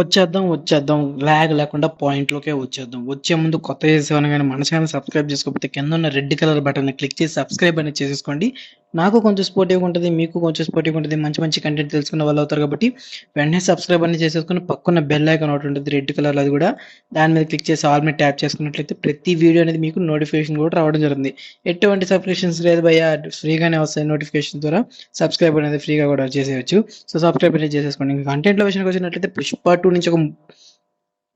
వచ్చేద్దాం వచ్చేద్దాం. లాగ్ లేకుండా పాయింట్లోకే వచ్చేద్దాం. వచ్చే ముందు కొత్త చేసేవాను కానీ మన ఛానల్ సబ్స్క్రైబ్ చేసుకోకపోతే కింద ఉన్న రెడ్ కలర్ బటన్ క్లిక్ చేసి సబ్స్క్రైబ్ అనేది చేసేసుకోండి. నాకు కొంచెం స్పోర్టివ్గా ఉంటుంది మీకు కొంచెం సపోర్టివ్గా ఉంటుంది మంచి మంచి కంటెంట్ తెలుసుకున్న వాళ్ళు అవుతారు కాబట్టి వెంటనే సబ్స్క్రైబ్ అనేది చేసేసుకుని పక్కన బెల్ ఐకాన్ ఒకటి ఉంటుంది రెడ్ కలర్ అది కూడా. దాని మీద క్లిక్ చేసి ఆల్ మీద ట్యాప్ చేసుకున్నట్లయితే ప్రతి వీడియో అనేది మీకు నోటిఫికేషన్ కూడా రావడం జరుగుతుంది. ఎటువంటి సబ్స్క్రిప్షన్స్ లేదు భయ్యా ఫ్రీగానే వస్తాయి నోటిఫికేషన్ ద్వారా. సబ్స్క్రైబ్ అనేది ఫ్రీగా కూడా చేసేయచ్చు. సో సబ్స్క్రైబ్ అనేది చేసేసుకోండి. కంటెంట్లో విషయానికి వచ్చినట్లయితే పుష్ప టూ నుంచి ఒక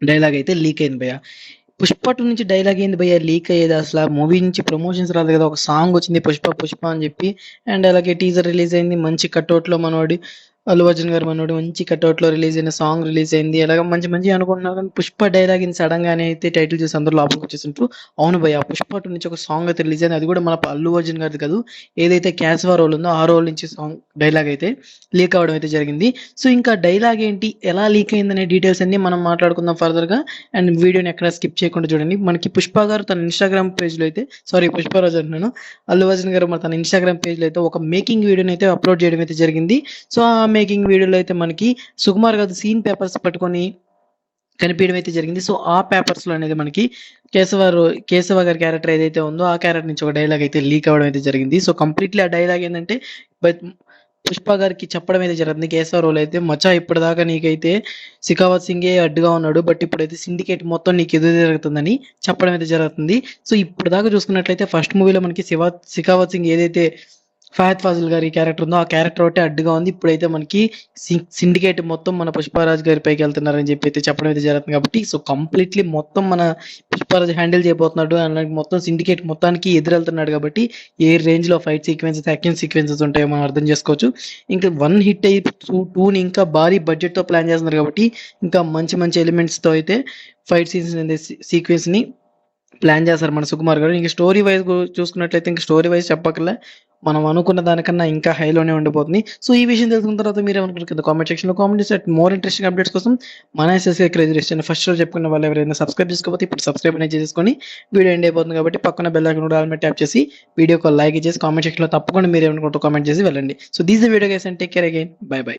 డైలాగ్ అయితే లీక్ అయింది భయ్య. పుష్ప టూ నుంచి డైలాగ్ ఏంది భయ్య? లీక్ అయ్యేది అసలు. మూవీ నుంచి ప్రమోషన్స్ రాదు కదా. ఒక సాంగ్ వచ్చింది పుష్ప పుష్ప అని చెప్పి. అండ్ అలాగే టీజర్ రిలీజ్ అయింది మంచి కట్అవుట్లో మనోడి. అల్లు అర్జున్ గారు మనోడు మంచి కట్అవుట్లో రిలీజ్ అయిన సాంగ్ రిలీజ్ అయింది. అలాగే మంచి మంచి అనుకుంటున్నారు కానీ పుష్ప డైలాగ్ ఇన్ సడన్ గానే అయితే టైటిల్ చూసి అందరూ లోపలికి వచ్చేసింటారు అవును భయ్య పుష్ప టూ నుంచి ఒక సాంగ్ అయితే రిలీజ్ అయింది. అది కూడా మన అల్లు అర్జున్ గారిది కాదు. ఏదైతే క్యాస్వా రోల్ ఉందో ఆ రోల్ నుంచి సాంగ్ డైలాగ్ అయితే లీక్ అవడం అయితే జరిగింది. సో ఇంకా డైలాగ్ ఏంటి ఎలా లీక్ అయిందనే డీటెయిల్స్ అన్ని మనం మాట్లాడుకుందాం ఫర్దర్గా. అండ్ వీడియోని ఎక్కడ స్కిప్ చేయకుండా చూడండి. మనకి పుష్ప గారు తన ఇన్స్టాగ్రామ్ పేజ్లో అయితే సారీ పుష్పరాజు అంటున్నాను. అల్లు అర్జున్ గారు మన తన ఇన్స్టాగ్రామ్ పేజ్లో అయితే ఒక మేకింగ్ వీడియోని అయితే అప్లోడ్ చేయడం అయితే జరిగింది. సో ఆ మేకింగ్ వీడియోలో అయితే మనకి సుకుమార్ గారు సీన్ పేపర్స్ పట్టుకొని కనిపించడం అయితే జరిగింది. సో ఆ పేపర్స్లో అనేది మనకి కేశవ రో- కేశవ గారి క్యారెక్టర్ ఏదైతే ఉందో ఆ క్యారెక్టర్ నుంచి ఒక డైలాగ్ అయితే లీక్ అవ్వడం అయితే జరిగింది. సో కంప్లీట్లీ ఆ డైలాగ్ ఏంటంటే బట్ పుష్ప గారికి చెప్పడం అయితే జరుగుతుంది. కేశవ రోల్ అయితే మచా ఇప్పటిదాకా నీకైతే సికావత్ సింగే అడ్డుగా ఉన్నాడు బట్ ఇప్పుడైతే సిండికేట్ మొత్తం నీకు ఎదురు జరుగుతుందని చెప్పడం అయితే జరుగుతుంది. సో ఇప్పటిదాకా చూసుకున్నట్లయితే ఫస్ట్ మూవీలో మనకి శివ సికావత్ సింగ్ ఏదైతే ఫహద్ ఫాజిల్ గారి క్యారెక్టర్ ఉందో ఆ క్యారెక్టర్ ఒకటే అడ్డుగా ఉంది. ఇప్పుడైతే మనకి సిండికేట్ మొత్తం మన పుష్పరాజ్ గారి పైకి వెళ్తున్నారని చెప్పి అయితే చెప్పడం అయితే జరుగుతుంది కాబట్టి సో కంప్లీట్లీ మొత్తం మన పుష్పరాజ్ హ్యాండిల్ చేయబోతున్నాడు అలాగే మొత్తం సిండికేట్ మొత్తానికి ఎదురెళ్తున్నాడు కాబట్టి ఏ రేంజ్లో ఫైట్ సీక్వెన్సెస్ యాక్షన్ సీక్వెన్సెస్ ఉంటాయో మనం అర్థం చేసుకోవచ్చు. ఇంకా వన్ హిట్ అయి టూ టూని ఇంకా భారీ బడ్జెట్తో ప్లాన్ చేస్తున్నారు కాబట్టి ఇంకా మంచి మంచి ఎలిమెంట్స్తో అయితే ఫైట్ సీన్స్ సీక్వెన్స్ని ప్లాన్ చేస్తారు. మన సుకుమార్ గారు ఇంకా స్టోరీ వైజ్ చూసుకున్నట్లయితే ఇంకా స్టోరీ వైజ్ చెప్పకలే మనం అనుకున్న దానికన్నా ఇంకా హైలోనే ఉండిపోతుంది. సో ఈ విషయం తెలుసుకున్న తర్వాత మీరు ఏమనుకుంటారు? కింద కామెంట్ సెక్షన్లో కామెంట్ చేసి మోర్ ఇంట్రెస్టింగ్ అప్డేట్స్ కోసం మన ఎస్ఎస్కే క్రేజ్ రిజిస్టర్ ఫస్ట్ రోజు చెప్పుకున్న వాళ్ళు ఎవరైనా సబ్స్క్రైబ్ చేసుకోకపోతే ఇప్పుడు సబ్స్క్రైబ్ అనేది చేసుకొని వీడియో ఎండ్ అయిపోతుంది కాబట్టి పక్కన బెల్ ఐకన్ కూడా ఆల్మెట్ ట్యాప్ చేసి వీడియోకి లైక్ చేసి కామెంట్ సెక్షన్లో తప్పకుండా మీరు ఏమనుకుంటారు కామెంట్ చేసి వెళ్ళండి. So these video guys and take care again bye bye